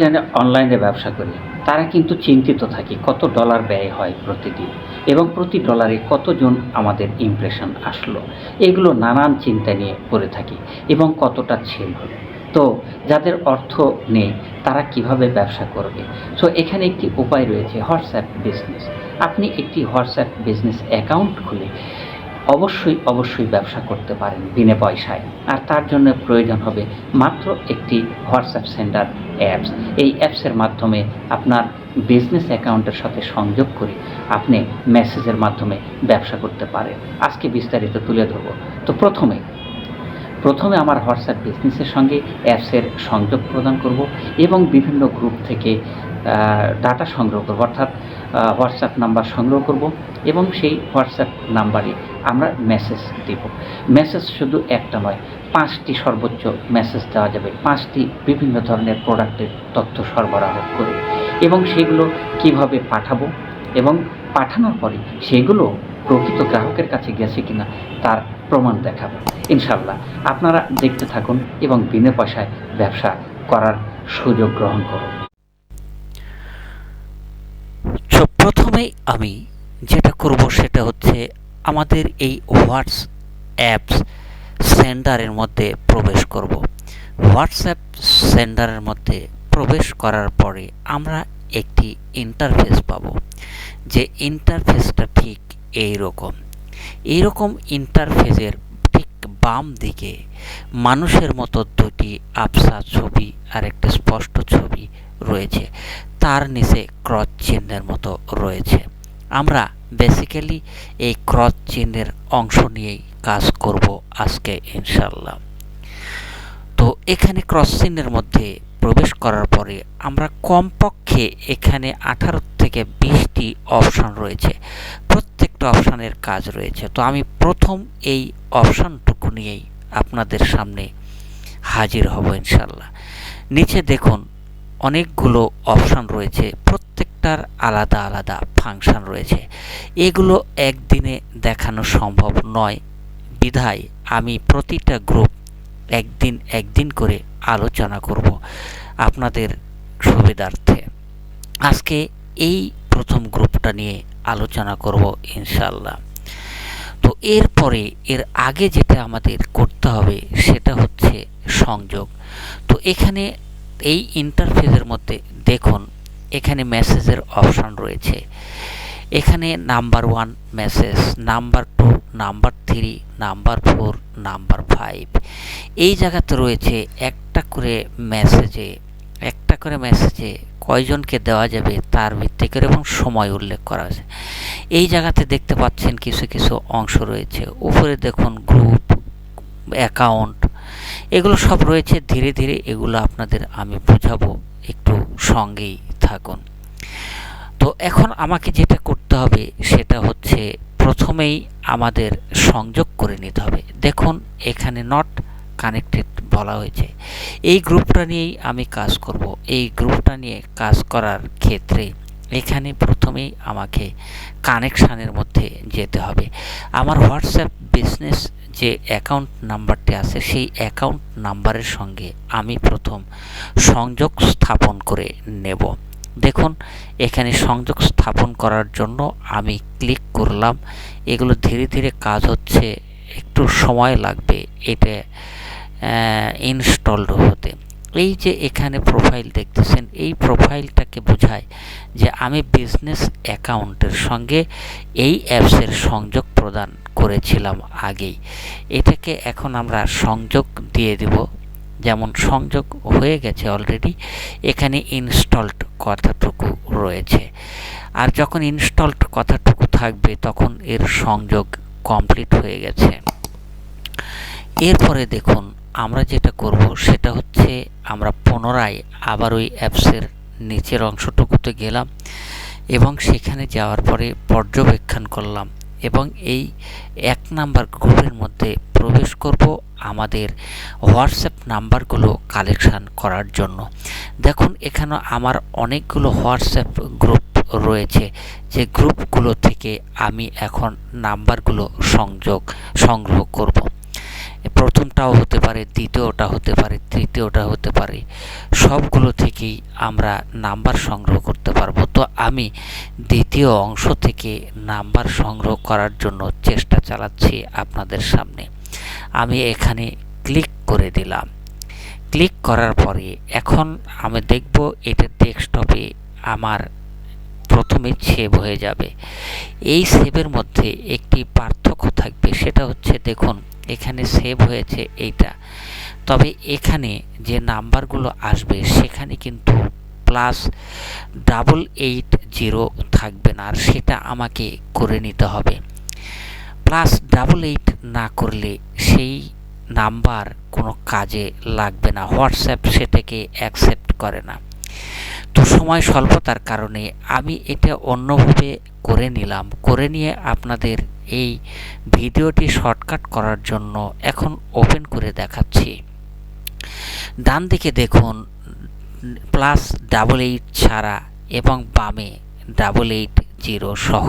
যারা অনলাইনে ব্যবসা করি। তারা কিন্তু চিন্তিত থাকি কত ডলার ব্যয় হয় প্রতিদিন এবং প্রতি ডলারে কতজন আমাদের ইমপ্রেশন আসলো। এগুলো নানান চিন্তা নিয়ে পড়ে থাকি এবং কতটা ছেল হলো। তো যাদের অর্থ নেই, তারা কীভাবে ব্যবসা করবে? সো এখানে একটি উপায় রয়েছে হোয়াটসঅ্যাপ বিজনেস। আপনি একটি হোয়াটসঅ্যাপ বিজনেস অ্যাকাউন্ট খুলে অবশ্যই অবশ্যই ব্যবসা করতে পারেন বিনা পয়সায়। আর তার জন্য প্রয়োজন হবে মাত্র একটি হোয়াটসঅ্যাপ সেন্টার অ্যাপস। এই অ্যাপসের মাধ্যমে আপনার বিজনেস অ্যাকাউন্টের সাথে সংযোগ করে আপনি মেসেজের মাধ্যমে ব্যবসা করতে পারেন। আজকে বিস্তারিত তুলে ধরবো। তো প্রথমে প্রথমে আমার হোয়াটসঅ্যাপ বিজনেসের সঙ্গে অ্যাপসের সংযোগ প্রদান করব এবং বিভিন্ন গ্রুপ থেকে ডাটা সংগ্রহ করব। অর্থাৎ হোয়াটসঅ্যাপ নাম্বার সংগ্রহ করব এবং সেই হোয়াটসঅ্যাপ নাম্বারে আমরা মেসেজ দেব। মেসেজ শুধু একটা নয়, পাঁচটি সর্বোচ্চ মেসেজ দেওয়া যাবে, পাঁচটি বিভিন্ন ধরনের প্রোডাক্টের তথ্য সরবরাহ করে। এবং সেগুলো কীভাবে পাঠাবো এবং পাঠানোর পরে সেগুলো প্রকৃত গ্রাহকের কাছে গেছে কিনা তার প্রমাণ দেখাবো। ইনশাল্লাহ আপনারা দেখতে থাকুন এবং বিনা পয়সায় ব্যবসা করার সুযোগ গ্রহণ করুন। প্রথমেই আমি যেটা করব সেটা হচ্ছে আমাদের এই হোয়াটস অ্যাপস সেন্টারের মধ্যে প্রবেশ করব। হোয়াটসঅ্যাপ সেন্টারের মধ্যে প্রবেশ করার পরে আমরা একটি ইন্টারফেস পাব, যে ইন্টারফেসটা ঠিক এই রকম এইরকম ইন্টারফেসের ঠিক বাম দিকে মানুষের মতো দুটি আবসা ছবি আর একটা স্পষ্ট ছবি রয়েছে। তার নিচে ক্রস চিহ্নের মতো রয়েছে। আমরা বেসিক্যালি এই ক্রস চিহ্নের অংশ নিয়েই কাজ করব আজকে ইনশাল্লাহ তো এখানে ক্রস চিহ্নের মধ্যে প্রবেশ করার পরে আমরা কমপক্ষে এখানে আঠারো থেকে বিশটি অপশান রয়েছে। প্রত্যেকটা অপশানের কাজ রয়েছে। তো আমি প্রথম এই অপশানটুকু নিয়েই আপনাদের সামনে হাজির হব ইনশাল্লাহ নিচে দেখুন, অনেকগুলো অপশান রয়েছে। প্রত্যেকটার আলাদা আলাদা ফাংশন রয়েছে। এগুলো একদিনে দেখানো সম্ভব নয়। বিধায় আমি প্রতিটা গ্রুপ একদিন একদিন করে আলোচনা করব আপনাদের সুবিধার্থে। আজকে এই প্রথম গ্রুপটা নিয়ে আলোচনা করব ইনশাল্লাহ তো এরপরে এর আগে যেটা আমাদের করতে হবে সেটা হচ্ছে সংযোগ। তো এখানে এই ইন্টারফেসের মধ্যে দেখুন এখানে মেসেজের অপশান রয়েছে। এখানে number one message number two number three number four number five এই জায়গাতে রয়েছে একটা করে মেসেজে একটা করে মেসেজে কয়জনকে দেওয়া যাবে তার ভিত্তি করে এবং সময় উল্লেখ করা হয়েছে এই জায়গাতে দেখতে পাচ্ছেন কিছু কিছু অংশ রয়েছে। উপরে দেখুন গ্রুপ অ্যাকাউন্ট এগুলো সব রয়েছে। ধীরে ধীরে এগুলো আপনাদের আমি বোঝাবো একটু সঙ্গেই। থাকুন। তো এখন আমাকে যেটা করতে হবে সেটা হচ্ছে প্রথমেই আমাদের সংযোগ করে নিতে হবে। দেখুন, এখানে নট কানেক্টেড বলা হয়েছে। এই গ্রুপটা নিয়েই আমি কাজ করব। এই গ্রুপটা নিয়ে কাজ করার ক্ষেত্রে এখানে প্রথমেই আমাকে কানেকশানের মধ্যে যেতে হবে। আমার হোয়াটসঅ্যাপ বিজনেস যে অ্যাকাউন্ট নাম্বারটি আছে, সেই অ্যাকাউন্ট নাম্বারের সঙ্গে আমি প্রথম সংযোগ স্থাপন করে নেব। দেখুন, এখানে সংযোগ স্থাপন করার জন্য আমি ক্লিক করলাম। এগুলো ধীরে ধীরে কাজ হচ্ছে, একটু সময় লাগবে এটা ইনস্টলড হতে। এই যে এখানে প্রোফাইল দেখতেছেন, এই প্রোফাইলটাকে বোঝায় যে আমি বিজনেস অ্যাকাউন্টের সঙ্গে এই অ্যাপসের সংযোগ প্রদান করেছিলাম আগেই। এটাকে এখন আমরা সংযোগ দিয়ে দেব। যেমন সংযোগ হয়ে গেছে অলরেডি এখানে ইনস্টলড কথাটুকু রয়েছে। আর যখন ইনস্টলড কথাটুকু থাকবে, তখন এর সংযোগ কমপ্লিট হয়ে গেছে। এরপরে দেখুন, আমরা যেটা করব, সেটা হচ্ছে আমরা পুনরায় আবার ওই অ্যাপসের নিচের অংশটুকুতে গেলাম এবং সেখানে যাওয়ার পরে পর্যবেক্ষণ করলাম। এবং এই এক নাম্বার গ্রুপের মধ্যে প্রবেশ করব আমাদের হোয়াটসঅ্যাপ নাম্বারগুলো কালেকশান করার জন্য। দেখুন, এখানে আমার অনেকগুলো হোয়াটসঅ্যাপ গ্রুপ রয়েছে। যে গ্রুপগুলো থেকে আমি এখন নাম্বারগুলো সংযোগ, সংগ্রহ করব। প্রথমটাও হতে পারে, দ্বিতীয়টা হতে পারে, তৃতীয়টা হতে পারে, সবগুলো থেকেই আমরা নাম্বার সংগ্রহ করতে পারব। তো আমি দ্বিতীয় অংশ থেকে নাম্বার সংগ্রহ করার জন্য চেষ্টা চালাচ্ছি আপনাদের সামনে। আমি এখানে ক্লিক করে দিলাম। ক্লিক করার পরে এখন আমি দেখব এটা ডেস্কটপে আমার প্রথমে সেভ হয়ে যাবে। এই সেভের মধ্যে একটি পার্থক্য থাকবে, সেটা হচ্ছে দেখুন, এখানে সেভ হয়েছে এইটা। তবে এখানে যে নাম্বারগুলো আসবে, সেখানে কিন্তু প্লাস ডাবল এইট জিরো থাকবে না, আর সেটা আমাকে করে নিতে হবে। প্লাস ডাবল এইট না করলে সেই নাম্বার কোনো কাজে লাগবে না, হোয়াটসঅ্যাপ সেটাকে অ্যাকসেপ্ট করে না। তো সময় স্বল্পতার কারণে আমি এটা অন্যভাবে করে নিলাম। করে নিয়ে আপনাদের এই ভিডিওটি শর্টকাট করার জন্য এখন ওপেন করে দেখাচ্ছি। ডান দিকে দেখুন, প্লাস ডাবল এইট ছাড়া এবং বামে ডাবল এইট জিরো সহ।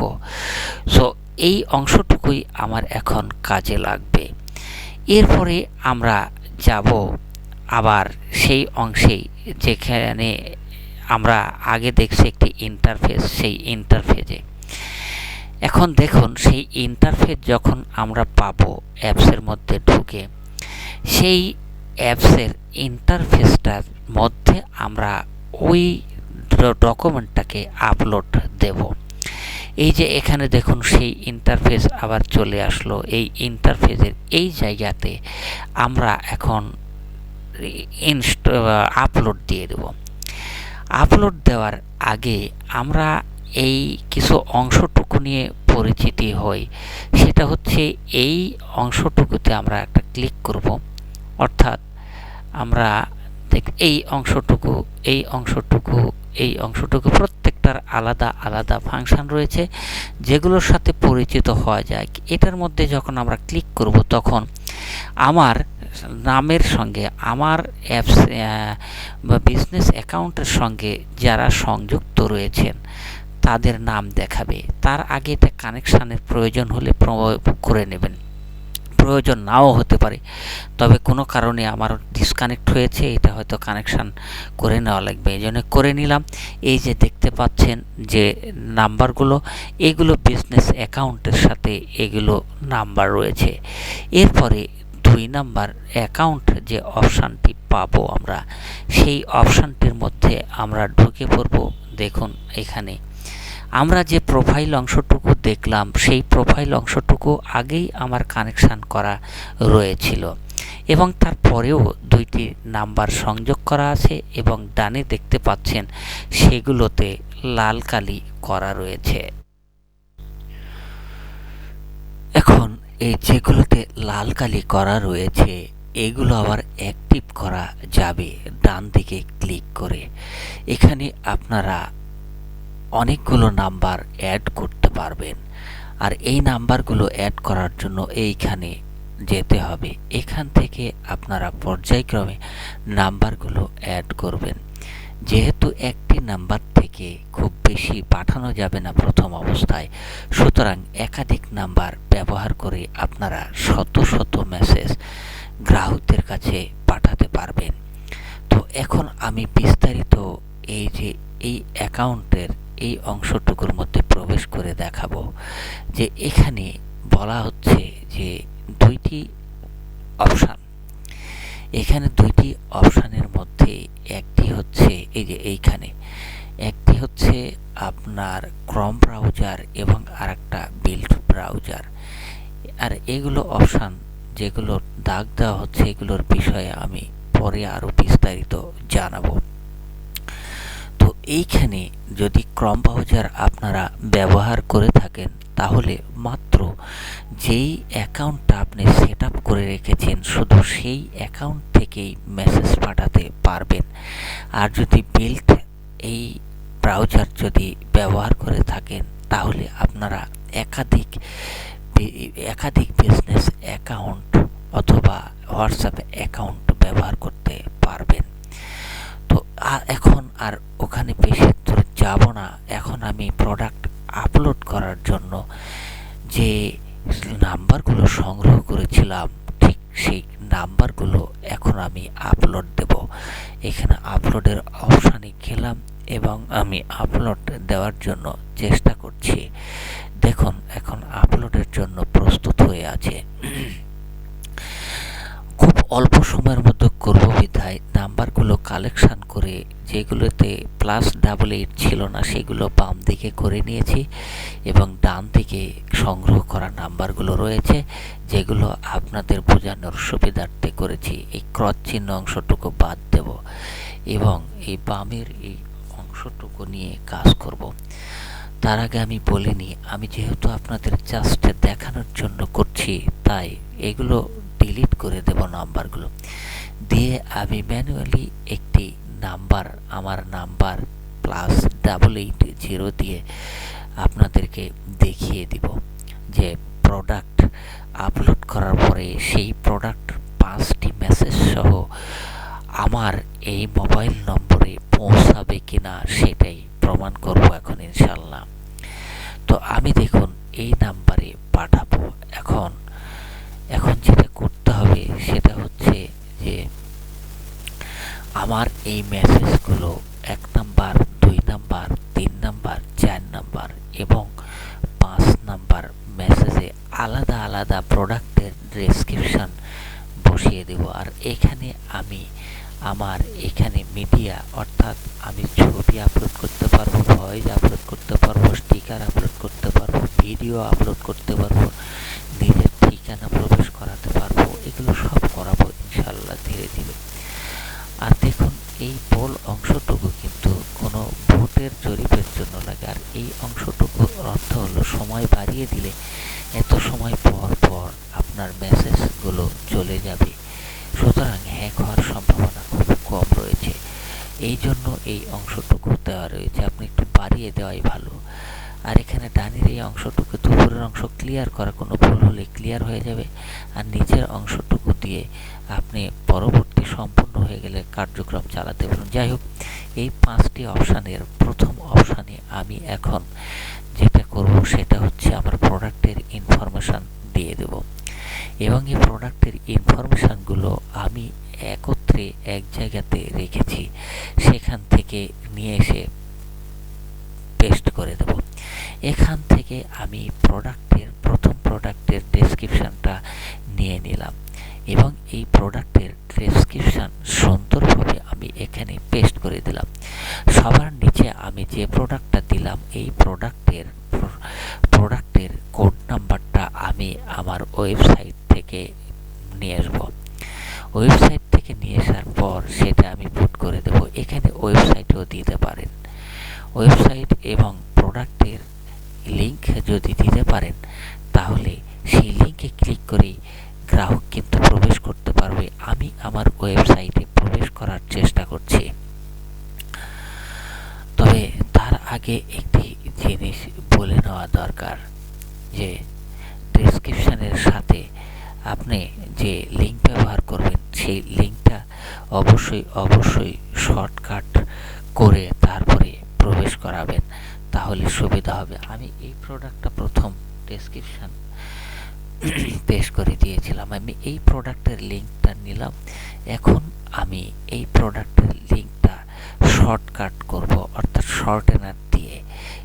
সো, এই অংশটুকুই আমার এখন কাজে লাগবে। এরপরে আমরা যাব আবার সেই অংশেই যেখানে আমরা আগে দেখছি একটি ইন্টারফেস সেই ইন্টারফেজে এখন দেখুন, সেই ইন্টারফেস যখন আমরা পাবো অ্যাপসের মধ্যে ঢুকে, সেই অ্যাপসের ইন্টারফেসটার মধ্যে আমরা ওই ডকুমেন্টটাকে আপলোড দেব। এই যে এখানে দেখুন, সেই ইন্টারফেস আবার চলে আসলো। এই ইন্টারফেসের এই জায়গাতে আমরা এখন ইনস্ট আপলোড দিয়ে দেব। আপলোড দেওয়ার আগে আমরা এই কিছু অংশটুকু নিয়ে পরিচিতি হই। সেটা হচ্ছে এই অংশটুকুতে আমরা একটা ক্লিক করব। অর্থাৎ আমরা দেখ, এই অংশটুকু এই অংশটুকু এই অংশটুকু প্রত্যেকটার আলাদা আলাদা ফাংশন রয়েছে। যেগুলোর সাথে পরিচিত হওয়া যায়। এটার মধ্যে যখন আমরা ক্লিক করব তখন আমার নামের সঙ্গে, আমার অ্যাপস বা বিজনেস অ্যাকাউন্টের সঙ্গে যারা সংযুক্ত রয়েছেন, তাদের নাম দেখাবে। তার আগে এটা কানেকশানের প্রয়োজন হলে করে নেবেন। প্রয়োজন নাও হতে পারে, তবে কোনো কারণে আমার ডিসকানেক্ট হয়েছে, এটা হয়তো কানেকশান করে নেওয়া লাগবে। এই জন্য করে নিলাম। এই যে দেখতে পাচ্ছেন যে নাম্বারগুলো, এগুলো বিজনেস অ্যাকাউন্টের সাথে এগুলো নাম্বার রয়েছে। এরপরে দুই নাম্বার অ্যাকাউন্ট যে অপশানটি পাবো আমরা, সেই অপশানটির মধ্যে আমরা ঢুকে পড়ব। দেখুন এখানে। আমরা যে প্রোফাইল অংশটুকু দেখলাম, সেই প্রোফাইল অংশটুকু আগেই আমার কানেকশান করা রয়েছিল এবং তারপরেও দুইটি নাম্বার সংযোগ করা আছে এবং ডানে দেখতে পাচ্ছেন সেগুলোতে লাল কালি করা রয়েছে। এখন এই যেগুলোতে লাল কালি করা রয়েছে, এগুলো আবার অ্যাক্টিভ করা যাবে ডান দিকে ক্লিক করে। এখানে আপনারা অনেকগুলো নাম্বার অ্যাড করতে পারবেন। আর এই নাম্বারগুলো অ্যাড করার জন্য এইখানে যেতে হবে। এখান থেকে আপনারা পর্যায়ক্রমে নাম্বারগুলো অ্যাড করবেন। যেহেতু একটি নাম্বার থেকে খুব বেশি পাঠানো যাবে না প্রথম অবস্থায়, সুতরাং একাধিক নাম্বার ব্যবহার করে আপনারা শত শত মেসেজ গ্রাহকদের কাছে পাঠাতে পারবেন। তো এখন আমি বিস্তারিত এই যে এই অ্যাকাউন্টের এই অংশটুকুর মধ্যে প্রবেশ করে দেখাবো, যে এখানে বলা হচ্ছে যে দুইটি অপশান। এখানে দুইটি অপশানের আপনার ক্রম ব্রাউজার এবং আরেকটা বিল্ড ব্রাউজার আর এগুলো অপশান যেগুলো দাগ দেওয়া হচ্ছে, এগুলোর বিষয়ে আমি পরে আরও বিস্তারিত জানাব। তো এইখানে যদি ক্রম ব্রাউজার আপনারা ব্যবহার করে থাকেন, তাহলে মাত্র যেই অ্যাকাউন্টটা আপনি সেট করে রেখেছেন, শুধু সেই অ্যাকাউন্ট থেকেই মেসেজ পাঠাতে পারবেন। আর যদি বিল্ড এই ব্রাউজার যদি ব্যবহার করে থাকেন, তাহলে আপনারা একাধিক একাধিক বিজনেস অ্যাকাউন্ট অথবা হোয়াটসঅ্যাপ অ্যাকাউন্ট ব্যবহার করতে পারবেন। তো এখন আর ওখানে বেশি দূর যাব না। এখন আমি প্রোডাক্ট আপলোড করার জন্য যে নাম্বারগুলো সংগ্রহ করেছিলাম সেই নাম্বারগুলো এখন আমি আপলোড দেব। এখানে আপলোডের অপশানে খেলাম এবং আমি আপলোড দেওয়ার জন্য চেষ্টা করছি। দেখুন, এখন আপলোডের জন্য প্রস্তুত হয়ে আছে। খুব অল্প সময়ের মধ্যে করব বিধায় নাম্বারগুলো কালেকশান করে যেগুলোতে প্লাস ডাবল এইট ছিল না, সেগুলো বাম দিকে করে নিয়েছি এবং ডান দিকে সংগ্রহ করা নাম্বারগুলো রয়েছে, যেগুলো আপনাদের বোঝানোর সুবিধার্থে করেছি। এই ক্রস চিহ্ন অংশটুকু বাদ দেব এবং এই বামের এই অংশটুকু নিয়ে কাজ করব। তার আগে আমি বলিনি, আমি যেহেতু আপনাদের জাস্ট দেখানোর জন্য করছি, তাই এগুলো ডিলিট করে দেব নাম্বারগুলো দিয়ে আমি ম্যানুয়ালি একটি নাম্বার আমার number plus double eight zero দিয়ে আপনাদেরকে দেখিয়ে দিব যে প্রোডাক্ট আপলোড করার পরে সেই প্রোডাক্ট পাঁচটি মেসেজ সহ আমার এই মোবাইল নম্বরে পৌঁছাবে কিনা সেটাই প্রমাণ করব এখন ইনশাল্লাহ তো আমি দেখুন এই নাম্বারে পাঠাবো। এখন এখন যেটা করতে হবে সেটা হচ্ছে যে আমার এই মেসেজগুলো এক নাম্বার, দুই নাম্বার, তিন নাম্বার, চার নাম্বার এবং পাঁচ নাম্বার মেসেজে আলাদা আলাদা প্রোডাক্টের ডেসক্রিপশন বসিয়ে দেব। আর এখানে আমি আমার এখানে মিডিয়া অর্থাৎ আমি ছবি আপলোড করতে পারব ভয়েস আপলোড করতে পারব স্টিকার আপলোড করতে পারব ভিডিও আপলোড করতে পারব নিজের ঠিকানা প্রবেশ করাতে পারব এগুলো সব করাবো ইনশাল্লাহ ধীরে ধীরে আর দেখুন এই পোল অংশটুকু কিন্তু কোনো ভোটের জরিপের জন্য লাগে আর এই অংশটুকুর অর্থ হলো সময় বাড়িয়ে দিলে এত সময় পর পর আপনার মেসেজগুলো চলে যাবে সুতরাং হ্যাক হওয়ার সম্ভাবনা খুব কম রয়েছে এই জন্য এই অংশটুকু দেওয়া রয়েছে আপনি একটু বাড়িয়ে দেওয়াই ভালো আর এখানে ডানের এই অংশটুকু দুপুরের অংশ ক্লিয়ার করা, কোনো ভুল হলে ক্লিয়ার হয়ে যাবে। আর নিচের অংশটুকু দিয়ে আপনি পরবর্তী সম্পূর্ণ হয়ে গেলে কার্যক্রম চালাতে পারেন। যাই হোক, এই পাঁচটি অপশানের প্রথম অপশানে আমি এখন যেটা করব সেটা হচ্ছে আমার প্রোডাক্টের ইনফরমেশান দিয়ে দেব। এবং এই প্রোডাক্টের ইনফরমেশানগুলো আমি একত্রে এক জায়গাতে রেখেছি, সেখান থেকে নিয়ে এসে পেস্ট করে দেব। এখান থেকে আমি প্রোডাক্টের প্রথম প্রোডাক্টের ডেসক্রিপশানটা নিয়ে নিলাম এবং এই প্রোডাক্টের ডেসক্রিপশান সুন্দরভাবে আমি এখানে পেস্ট করে দিলাম। সবার নিচে আমি যে প্রোডাক্টটা দিলাম, এই প্রোডাক্টের প্রোডাক্টের কোড নাম্বারটা আমি আমার ওয়েবসাইট থেকে নিয়ে আসব। ওয়েবসাইট থেকে নিয়ে আসার পর সেটা আমি পুট করে দেব। এখানে ওয়েবসাইটেও দিতে পারেন। ওয়েবসাইট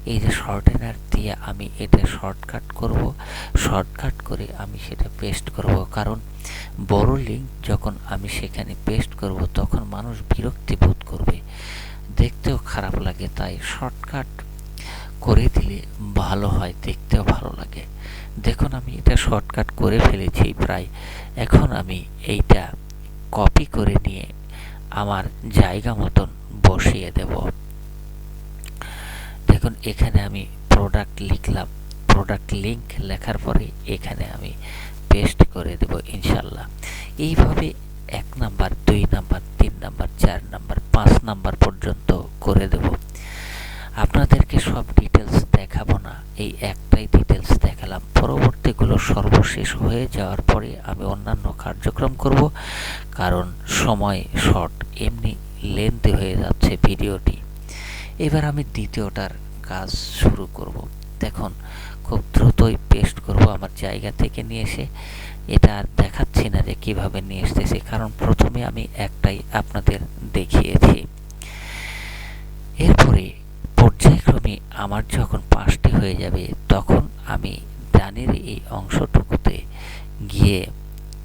এই যে শর্টেনার দিয়ে আমি এটা শর্টকাট করব শর্টকাট করে আমি সেটা পেস্ট করব। কারণ বড় লিঙ্ক যখন আমি সেখানে পেস্ট করব, তখন মানুষ বিরক্তি বোধ করবে। দেখতেও খারাপ লাগে, তাই শর্টকাট করে দিলে ভালো হয়, দেখতেও ভালো লাগে। দেখুন, আমি এটা শর্টকাট করে ফেলেছি প্রায়। এখন আমি এইটা কপি করে নিয়ে আমার জায়গা মতন বসিয়ে দেব। দেখুন এখানে আমি প্রোডাক্ট লিখলাম। প্রোডাক্ট লিঙ্ক লেখার পরে এখানে আমি পেস্ট করে দেব ইনশাল্লাহ এইভাবে এক নাম্বার, দুই নাম্বার, তিন নাম্বার, চার নাম্বার, পাঁচ নাম্বার পর্যন্ত করে দেব। আপনাদেরকে সব ডিটেলস দেখাবো না, এই একটাই ডিটেলস দেখালাম। পরবর্তীগুলো সর্বশেষ হয়ে যাওয়ার পরে আমি অন্যান্য কার্যক্রম করব, কারণ সময় শর্ট এমনি লেন্থে হয়ে যাচ্ছে ভিডিওটি। এবার আমি দ্বিতীয়টার কাজ শুরু করব। দেখুন, খুব দ্রুতই পেস্ট করব আমার জায়গা থেকে নিয়ে এসে। এটা আর দেখাচ্ছি না যে কীভাবে নিয়ে এসতেছি কারণ প্রথমে আমি একটাই আপনাদের দেখিয়েছি। এরপরে পর্যায়ক্রমে আমার যখন পাঁচটি হয়ে যাবে, তখন আমি ডানের এই অংশটুকুতে গিয়ে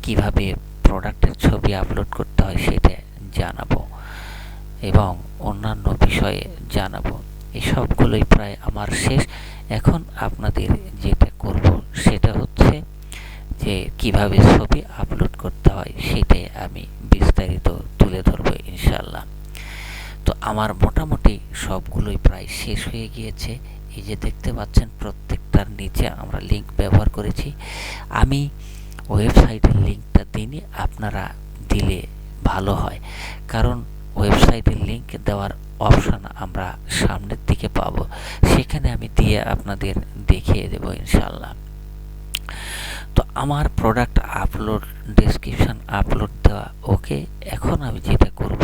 কীভাবে প্রোডাক্টের ছবি আপলোড করতে হয় সেটা জানাব এবং অন্যান্য বিষয়ে জানাব। এই সবগুলোই প্রায় আমার শেষ। এখন আপনাদের যেটা করব সেটা হচ্ছে যে কীভাবে ছবি আপলোড করতে হয় সেটাই আমি বিস্তারিত তুলে ধরবো ইনশাল্লাহ তো আমার মোটামুটি সবগুলোই প্রায় শেষ হয়ে গিয়েছে। এই যে দেখতে পাচ্ছেন প্রত্যেকটার নিচে আমরা লিংক ব্যবহার করেছি। আমি ওয়েবসাইটের লিঙ্কটা দিনই আপনারা দিলে ভালো হয়। কারণ ওয়েবসাইটের লিংক দেওয়ার অপশন আমরা সামনের দিকে পাব। সেখানে আমি দিয়ে আপনাদের দেখিয়ে দেব ইনশাল্লাহ তো আমার প্রোডাক্ট আপলোড ডিসক্রিপশান আপলোড দেওয়া, ওকে? এখন আমি যেটা করব,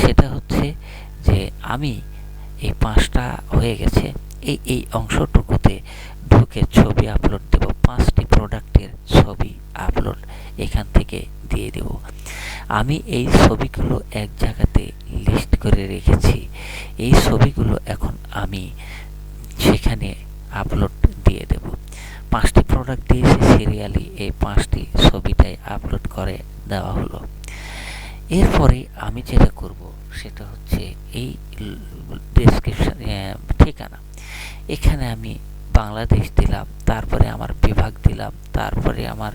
সেটা হচ্ছে যে আমি এই পাঁচটা হয়ে গেছে। এই এই অংশটুকুতে ঢুকে ছবি আপলোড দেব, পাঁচটি প্রোডাক্টের ছবি আপলোড এখান থেকে দিয়ে দেব। আমি এই ছবিগুলো এক জায়গাতে লিস্ট করে রেখেছি। এই ছবিগুলো এখন আমি সেখানে আপলোড দিয়ে দেব। পাঁচটি প্রোডাক্ট দিয়েছি সিরিয়ালি এই পাঁচটি ছবিটাই আপলোড করে দেওয়া হলো। এরপরে আমি যেটা করব সেটা হচ্ছে এই ডেসক্রিপশন ঠিকানা। এখানে আমি বাংলাদেশ দিলাম, তারপরে আমার বিভাগ দিলাম, তারপরে আমার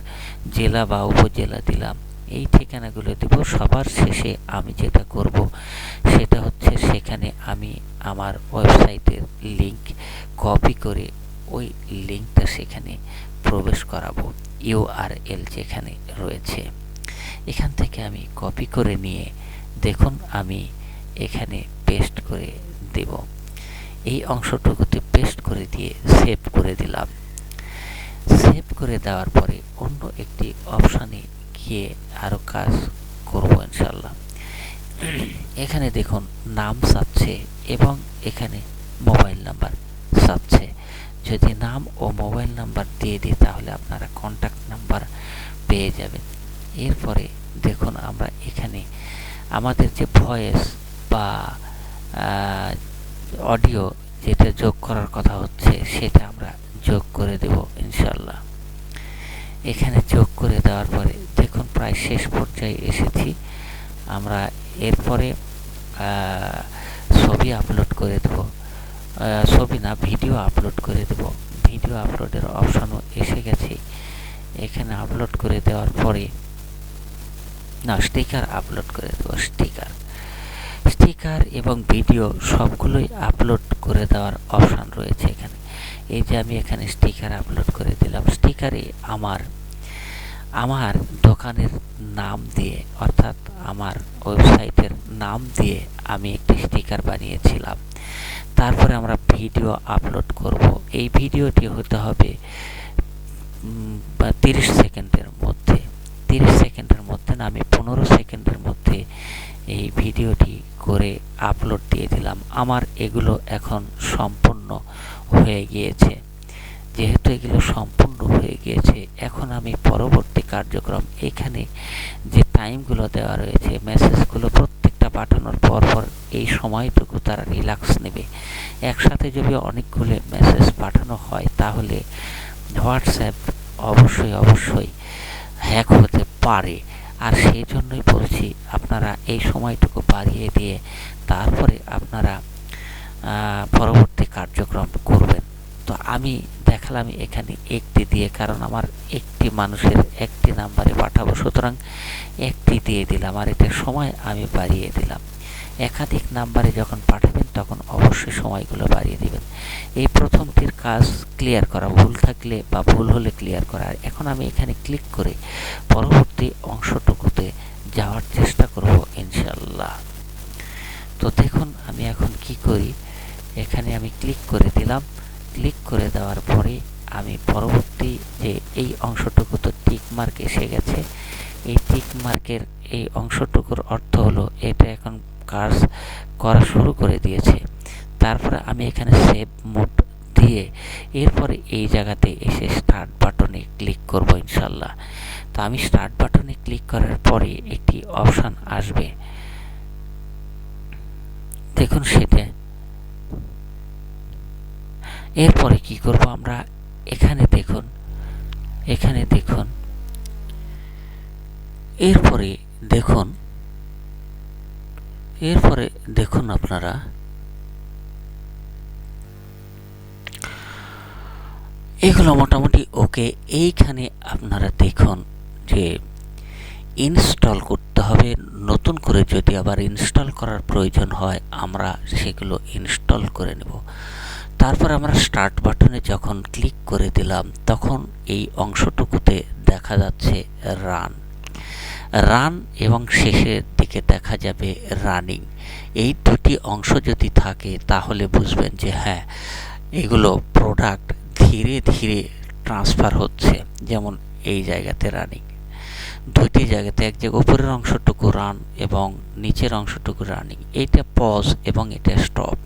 জেলা বা উপজেলা দিলাম। এই ঠিকানাগুলো দেব। সবার শেষে আমি যেটা করব সেটা হচ্ছে সেখানে আমি আমার ওয়েবসাইটের লিংক কপি করে ওই লিঙ্কটা সেখানে প্রবেশ করাবো ইউআরএল যেখানে রয়েছে। এখান থেকে আমি কপি করে নিয়ে দেখুন আমি এখানে পেস্ট করে দেব। এই অংশটুকুতে পেস্ট করে দিয়ে সেভ করে দিলাম। সেভ করে দেওয়ার পরে অন্য একটি অপশানে গিয়ে আরও কাজ করব ইনশাল্লাহ এখানে দেখুন নাম চাচ্ছে এবং এখানে মোবাইল নাম্বার চাচ্ছে। যদি নাম ও মোবাইল নাম্বার দিয়ে দিই তাহলে আপনারা কন্ট্যাক্ট নাম্বার পেয়ে যাবেন। এরপরে দেখুন, আমরা এখানে আমাদের যে ভয়েস বা অডিও যেটা যোগ করার কথা হচ্ছে, সেটা আমরা যোগ করে দেব ইনশাল্লাহ এখানে যোগ করে দেওয়ার পরে দেখুন, প্রায় শেষ পর্যায়ে এসেছি। আমরা এরপরে ছবি আপলোড করে দেব। ছবি না, ভিডিও আপলোড করে দেব। ভিডিও আপলোডের অপশনও এসে গেছে। এখানে আপলোড করে দেওয়ার পরে না স্টিকার আপলোড করে দেবো স্টিকার স্টিকার এবং ভিডিও সবগুলোই আপলোড করে দেওয়ার অপশান রয়েছে এখানে। এই যে আমি এখানে স্টিকার আপলোড করে দিলাম স্টিকারে আমার আমার দোকানের নাম দিয়ে, অর্থাৎ আমার ওয়েবসাইটের নাম দিয়ে আমি একটি স্টিকার বানিয়েছিলাম। তারপরে আমরা ভিডিও আপলোড করব। এই ভিডিওটি হতে হবে তিরিশ সেকেন্ডের মধ্যে। তিরিশ সেকেন্ডের মধ্যে না, আমি পনেরো সেকেন্ডের মধ্যে এই ভিডিওটি করে আপলোড দিয়ে দিলাম। আমার এগুলো এখন সম্পূর্ণ হয়ে গিয়েছে। যেহেতু এগুলো সম্পূর্ণ হয়ে গিয়েছে, এখন আমি পরবর্তী কার্যক্রম এখানে যে টাইমগুলো দেওয়া রয়েছে, মেসেজগুলো প্রত্যেকটা পাঠানোর পর পর এই সময়টুকু তারা রিল্যাক্স নেবে। একসাথে যদি অনেকগুলো মেসেজ পাঠানো হয়, তাহলে হোয়াটসঅ্যাপ অবশ্যই অবশ্যই হ্যাক হতে পারে। আর সেই জন্যই বলছি আপনারা এই সময়টুকু বাড়িয়ে দিয়ে তারপরে আপনারা পরবর্তী কার্যক্রম করবেন। তো আমি দেখালাম এখানে একটি দিয়ে, কারণ আমার একটি মানুষের একটি নাম্বারে পাঠাবো। সুতরাং একটি দিয়ে দিলাম, আর এটা সময় আমি বাড়িয়ে দিলাম। একাধিক নাম্বারে যখন পাঠাবেন, তখন অবশ্যই সময়গুলো বাড়িয়ে দিবেন। এই প্রথমটির কাজ ক্লিয়ার করা, ভুল থাকলে বা ভুল হলে ক্লিয়ার করা। আর এখন আমি এখানে ক্লিক করে পরবর্তী অংশটুকুতে যাওয়ার চেষ্টা করব ইনশাল্লাহ তো দেখুন, আমি এখন কি করি? এখানে আমি ক্লিক করে দিলাম। ক্লিক করে দেওয়ার পরে আমি পরবর্তী যে এই অংশটুকু তো টিক মার্ক এসে গেছে। এই টিক মার্কের এই অংশটুকুর অর্থ হলো, এটা এখন কাজ করা শুরু করে দিয়েছে। তারপরে আমি এখানে সেভ মোড দিয়ে এরপরে এই জায়গাতে এসে স্টার্ট বাটনে ক্লিক করব ইনশাল্লাহ। তো আমি স্টার্ট বাটনে ক্লিক করার পরে একটি অপশান আসবে। দেখুন সেটা। এরপরে কি করব আমরা? এখানে দেখুন এখানে দেখুন। এরপরে দেখুন এরপরে দেখুন আপনারা। এগুলো মোটামুটি ওকে, এইখানে আপনারা দেখুন যে ইনস্টল করতে হবে। নতুন করে যদি আবার ইনস্টল করার প্রয়োজন হয়, আমরা সেগুলো ইনস্টল করে নেব। তারপর আমরা স্টার্ট বাটনে যখন ক্লিক করে দিলাম, তখন এই অংশটুকুতে দেখা যাচ্ছে রান। রান এবং শেষের দিকে দেখা যাবে রানিং এই দুটি অংশ যদি থাকে, তাহলে বুঝবেন যে হ্যাঁ এগুলো প্রোডাক্ট ধীরে ধীরে ট্রান্সফার হচ্ছে, যেমন এই জায়গাতে রানিং দুইটি জায়গাতে এক জায়গায় উপরের অংশটুকু রান এবং নিচের অংশটুকু রানিং এইটা পজ এবং এটা স্টপ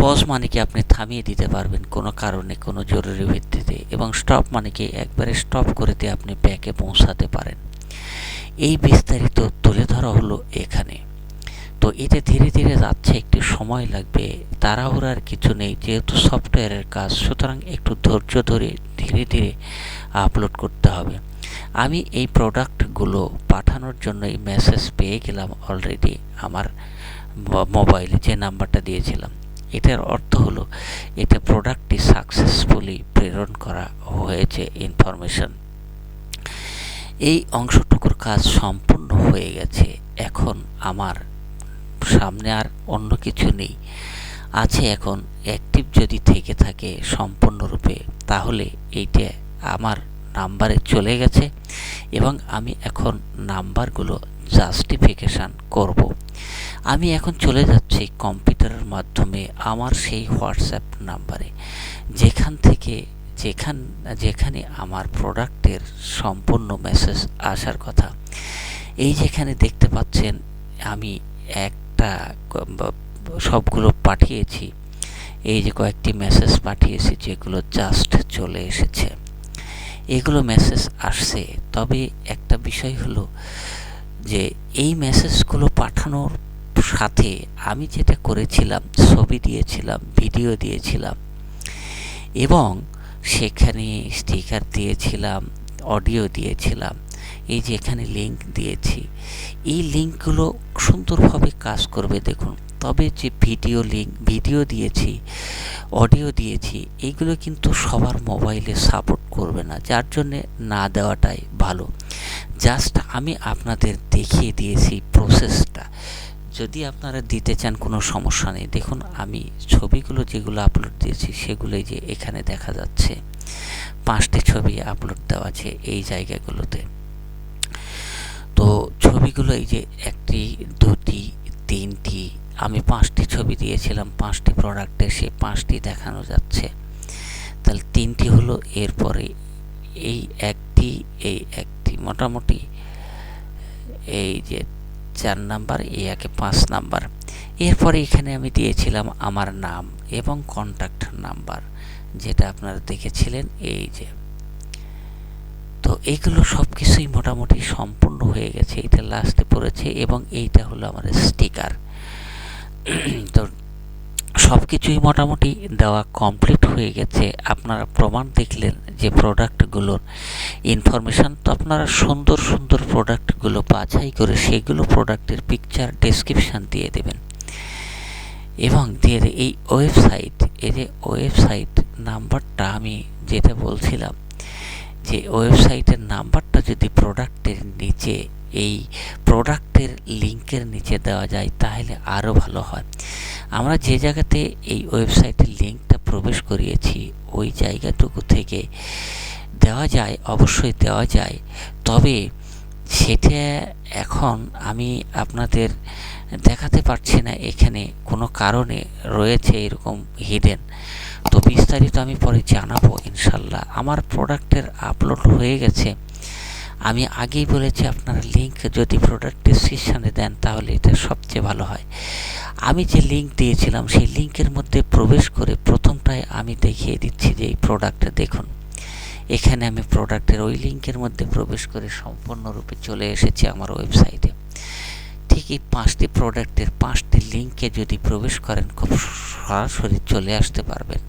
পজ মানে কি আপনি থামিয়ে দিতে পারবেন কোনো কারণে, কোনো জরুরি ভিত্তিতে, এবং স্টপ মানে কি একবারে স্টপ করে দিয়ে আপনি ব্যাকে পৌঁছাতে পারেন। এই বিস্তারিত তুলে ধরা হলো এখানে। তো এতে ধীরে ধীরে যাচ্ছে, একটু সময় লাগবে, তাড়াহুড়ার কিছু নেই, যেহেতু সফটওয়্যারের কাজ, সুতরাং একটু ধৈর্য ধরে ধীরে ধীরে আপলোড করতে হবে। আমি এই প্রোডাক্টগুলো পাঠানোর জন্য এই মেসেজ পেয়ে গেলাম অলরেডি আমার মোবাইলে যে নাম্বারটা দিয়েছিলাম। এটার অর্থ হলো এটা প্রোডাক্টটি সাকসেসফুলি প্রেরণ করা হয়েছে ইনফরমেশন এই অংশটুকুর কাজ সম্পূর্ণ হয়ে গেছে এখন আমার সামনে আর অন্য কিছু নেই আছে এখন অ্যাক্টিভ যদি থেকে থাকে সম্পূর্ণরূপে, তাহলে এইটা আমার নাম্বারে চলে গেছে এবং আমি এখন নাম্বারগুলো জাস্টিফিকেশান করব। আমি এখন চলে যাচ্ছি কম্পিউটারের মাধ্যমে আমার সেই হোয়াটসঅ্যাপ নাম্বারে, যেখান থেকে যেখান, যেখানে আমার প্রোডাক্টের সম্পূর্ণ মেসেজ আসার কথা, এই যেখানে দেখতে পাচ্ছেন আমি একটা সবগুলো পাঠিয়েছি, এই যে কয়েকটি মেসেজ পাঠিয়েছি যেগুলো জাস্ট চলে এসেছে, এগুলো মেসেজ আসছে। তবে একটা বিষয় হলো যে এই মেসেজগুলো পাঠানোর সাথে আমি যেটা করেছিলাম, ছবি দিয়েছিলাম, ভিডিও দিয়েছিলাম এবং সেখানে স্টিকার দিয়েছিলাম অডিও দিয়েছিলাম, এই যে এখানে লিঙ্ক দিয়েছি। এই লিঙ্কগুলো সুন্দরভাবে কাজ করবে দেখুন। তবে যে ভিডিও লিঙ্ক ভিডিও দিয়েছি অডিও দিয়েছি এইগুলো কিন্তু সবার মোবাইলে সাপোর্ট করবে না, যার জন্যে না দেওয়াটাই ভালো। জাস্ট আমি আপনাদের দেখিয়ে দিয়েছি প্রসেসটা যদি আপনারা দিতে চান কোনো সমস্যা নেই, দেখুন আমি ছবিগুলো যেগুলো আপলোড দিয়েছি সেগুলোই যে এখানে দেখা যাচ্ছে। পাঁচটি ছবি আপলোড দেওয়া আছে এই জায়গাগুলোতে। তো ছবিগুলো এই যে একটি, দুটি, তিনটি, আমি পাঁচটি ছবি দিয়েছিলাম, পাঁচটি প্রোডাক্টে সে পাঁচটি দেখানো যাচ্ছে। তাহলে তিনটি হলো, এরপরে এই একটি এই একটি, মোটামুটি এই যে চার নাম্বার এই একে পাঁচ নাম্বার। এরপরে এখানে আমি দিয়েছিলাম আমার নাম এবং কন্ট্যাক্ট নাম্বার, যেটা আপনারা দেখেছিলেন, এই যে। তো এইগুলো সব কিছুই মোটামুটি সম্পূর্ণ হয়ে গেছে, এটা লাস্টে পড়েছে এবং এইটা হলো আমার স্টিকার তো সব কিছুই মোটামুটি দেওয়া কমপ্লিট হয়ে গেছে। আপনারা প্রমাণ দেখলেন যে প্রোডাক্টগুলোর ইনফরমেশান তো আপনারা সুন্দর সুন্দর প্রোডাক্টগুলো বাছাই করে সেগুলো প্রোডাক্টের পিকচার ডেসক্রিপশান দিয়ে দেবেন। এবং দিয়ে এই ওয়েবসাইট এই যে ওয়েবসাইট নাম্বারটা আমি যেটা বলছিলাম যে ওয়েবসাইটের নাম্বারটা যদি প্রোডাক্টের নিচে, এই প্রোডাক্টের লিঙ্কের নিচে দেওয়া যায়, তাহলে আরও ভালো হয়। আমরা যে জায়গাতে এই ওয়েবসাইটের লিঙ্কটা প্রবেশ করিয়েছি, ওই জায়গাটুকু থেকে দেওয়া যায়, অবশ্যই দেওয়া যায়। তবে সেটা এখন আমি আপনাদের দেখাতে পারছি না, এখানে কোনো কারণে রয়েছে এরকম হিডেন তো বিস্তারিত আমি পরে জানাব, ইনশাল্লাহ। আমার প্রোডাক্টের আপলোড হয়ে গেছে। আমি আগেই বলেছি, আপনারা লিঙ্ক যদি প্রোডাক্ট ডিসক্রিপশানে দেন, তাহলে এটা সবচেয়ে ভালো হয়। আমি যে লিঙ্ক দিয়েছিলাম, সেই লিঙ্কের মধ্যে প্রবেশ করে প্রথমটায় আমি দেখিয়ে দিচ্ছি যে এই প্রোডাক্টটা দেখুন। এখানে আমি প্রোডাক্টের ওই লিঙ্কের মধ্যে প্রবেশ করে সম্পূর্ণরূপে চলে এসেছি আমার ওয়েবসাইটে এই পাঁচটি প্রোডাক্টের পাঁচটি লিঙ্কে যদি প্রবেশ করেন, খুব সরাসরি চলে আসতে পারবেন।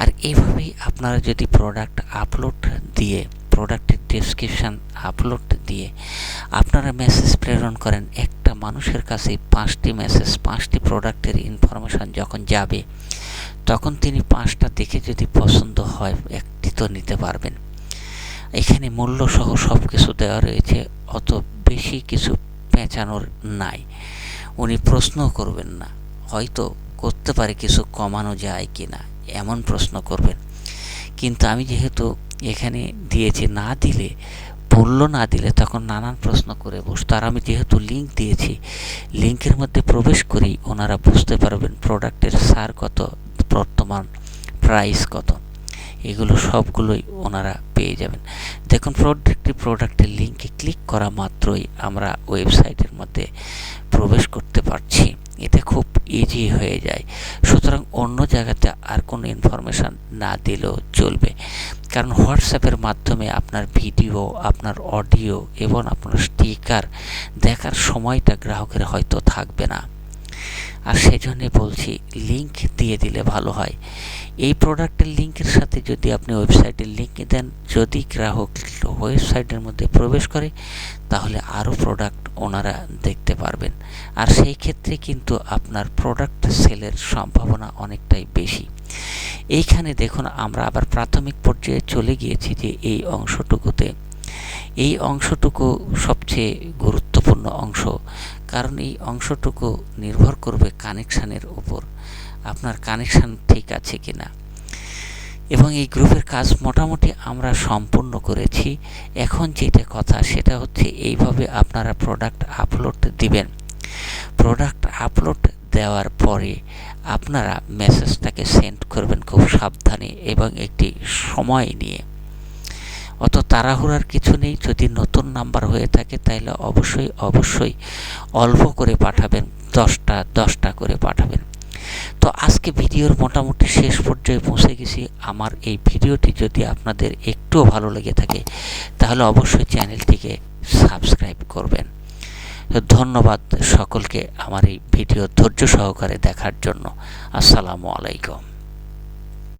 আর এইভাবেই আপনারা যদি প্রোডাক্ট আপলোড দিয়ে, প্রোডাক্টের ডেসক্রিপশান আপলোড দিয়ে আপনারা মেসেজ প্রেরণ করেন, একটা মানুষের কাছে পাঁচটি মেসেজ, পাঁচটি প্রোডাক্টের ইনফরমেশান যখন যাবে, তখন তিনি পাঁচটা দেখে যদি পছন্দ হয়, একটি তো নিতে পারবেন। এখানে মূল্য সহ সব কিছু দেওয়া রয়েছে, অত বেশি কিছু পেঁচানোর নাই। উনি প্রশ্ন করবেন না। হয়তো করতে পারে কিছু কমানো যায় কি না এমন প্রশ্ন করবেন। কিন্তু আমি যেহেতু এখানে দিয়েছি না দিলে মূল্য না দিলে তখন নানান প্রশ্ন করে বসতো। আর আমি যেহেতু লিঙ্ক দিয়েছি লিঙ্কের মধ্যে প্রবেশ করেই ওনারা বুঝতে পারবেন প্রোডাক্টের সার কত, বর্তমান প্রাইস কত। এগুলো সবগুলোই ওনারা পেয়ে যাবেন। দেখুন, প্রত্যেকটি প্রোডাক্টের লিঙ্কে ক্লিক করা মাত্রই আমরা ওয়েবসাইটের মধ্যে প্রবেশ করতে পারছি। এতে খুব ইজি হয়ে যায়। সুতরাং অন্য জায়গাতে আর কোনো ইনফরমেশান না দিলেও চলবে। কারণ হোয়াটসঅ্যাপের মাধ্যমে আপনার ভিডিও আপনার অডিও এবং আপনার স্টিকার দেখার সময়টা গ্রাহকের হয়তো থাকবে না। আর সেজন্যে বলছি লিঙ্ক দিয়ে দিলে ভালো হয়। এই প্রোডাক্টের লিঙ্কের সাথে যদি আপনি ওয়েবসাইটের লিঙ্ক দেন, যদি গ্রাহক ওয়েবসাইটের মধ্যে প্রবেশ করে, তাহলে আরও প্রোডাক্ট ওনারা দেখতে পারবেন। আর সেই ক্ষেত্রে কিন্তু আপনার প্রোডাক্ট সেলের সম্ভাবনা অনেকটাই বেশি। এইখানে দেখুন, আমরা আবার প্রাথমিক পর্যায়ে চলে গিয়েছি যে এই অংশটুকুতে। এই অংশটুকু সবচেয়ে গুরুত্বপূর্ণ অংশ, কারণ এই অংশটুকু নির্ভর করবে কানেকশানের উপর। আপনার কানেকশান ঠিক আছে কি না এবং এই গ্রুপের কাজ মোটামুটি আমরা সম্পূর্ণ করেছি। এখন যেটা কথা, সেটা হচ্ছে এইভাবে আপনারা প্রোডাক্ট আপলোড দিবেন। প্রোডাক্ট আপলোড দেওয়ার পরে আপনারা মেসেজটাকে সেন্ড করবেন খুব সাবধানে এবং একটি সময় নিয়ে। অত তাড়াহুড়ার কিছু নেই, যদি নতুন নাম্বার হয়ে থাকে তাহলে অবশ্যই অবশ্যই অল্প করে পাঠাবেন, দশটা দশটা করে পাঠাবেন। তো আজকে ভিডিওর মোটামুটি শেষ পর্যায়ে পৌঁছে গেছি। আমার এই ভিডিওটি যদি আপনাদের একটুও ভালো লেগে থাকে, তাহলে অবশ্যই চ্যানেলটিকে সাবস্ক্রাইব করবেন। ধন্যবাদ সকলকে আমার এই ভিডিও ধৈর্য সহকারে দেখার জন্য। আসসালামু আলাইকুম।